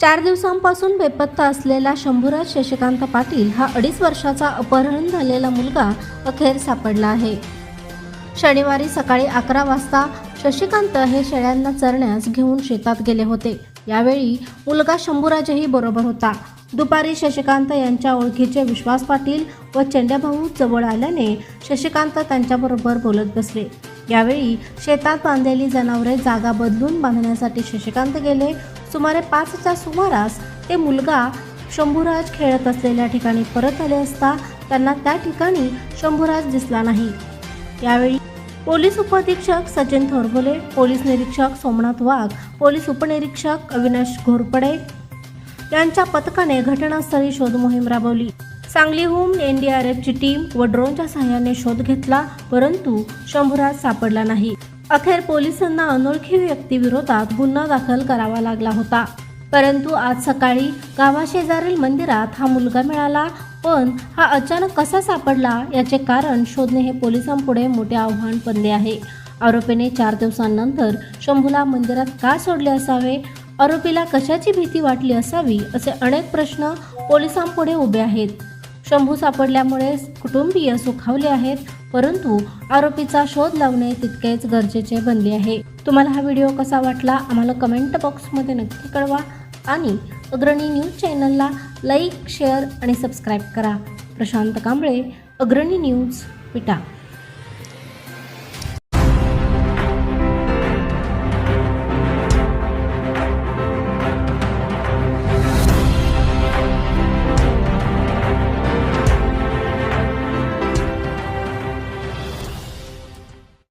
चार दिवसांपासून बेपत्ता असलेला शंभूराज शशिकांत पाटील हा अडीच वर्षाचा अपहरण झालेला मुलगा अखेर सापडला आहे. शनिवारी सकाळी अकरा वाजता शशिकांत हे शेळ्यांना चरण्यास घेऊन शेतात गेले होते. यावेळी मुलगा शंभूराजही बरोबर होता. दुपारी शशिकांत यांच्या ओळखीचे विश्वास पाटील व चेंड्याभाऊ जवळ आल्याने शशिकांत त्यांच्याबरोबर बोलत बसले. यावेळी शेतात बांधलेली जनावरे जागा बदलून बांधण्यासाठी शशिकांत गेले. सुमारे पाचच्या सुमारास ते मुलगा शंभूराज खेळत असलेल्या ठिकाणी परत आले असता त्यांना त्या ठिकाणी शंभूराज दिसला नाही. यावेळी पोलीस उपअधीक्षक सचिन थोरबोले पोलीस निरीक्षक सोमनाथ वाघ पोलीस उपनिरीक्षक अविनाश घोरपडे यांच्या पथकाने घटनास्थळी शोधमोहीम राबवली. सांगलीहून एनडीआरएफची टीम व ड्रोनच्या सहाय्याने शोध घेतला परंतु शंभूराज सापडला नाही. अखेर पोलिसांना अनोळखी व्यक्तीविरोधात गुन्हा दाखल करावा लागला होता. परंतु आज सकाळी गावाशेजारील मंदिरात हा मुलगा मिळाला पण हा अचानक कसा सापडला याचे कारण शोधणे हे पोलिसांपुढे मोठे आव्हान बनले आहे. आरोपीने चार दिवसांनंतर शंभूला मंदिरात का सोडले असावे? आरोपीला कशाची भीती वाटली असावी? असे अनेक प्रश्न पोलिसांपुढे उभे आहेत. शंभू सापडल्यामुळे कुटुंबीय सुखावले आहेत परंतु आरोपीचा शोध लावणे तितकेच गरजेचे बनले आहे. तुम्हाला हा व्हिडिओ कसा वाटला आम्हाला कमेंट बॉक्समध्ये नक्की कळवा आणि अग्रणी न्यूज चॅनलला लाईक शेअर आणि सबस्क्राईब करा. प्रशांत कांबळे अग्रणी न्यूज पिटा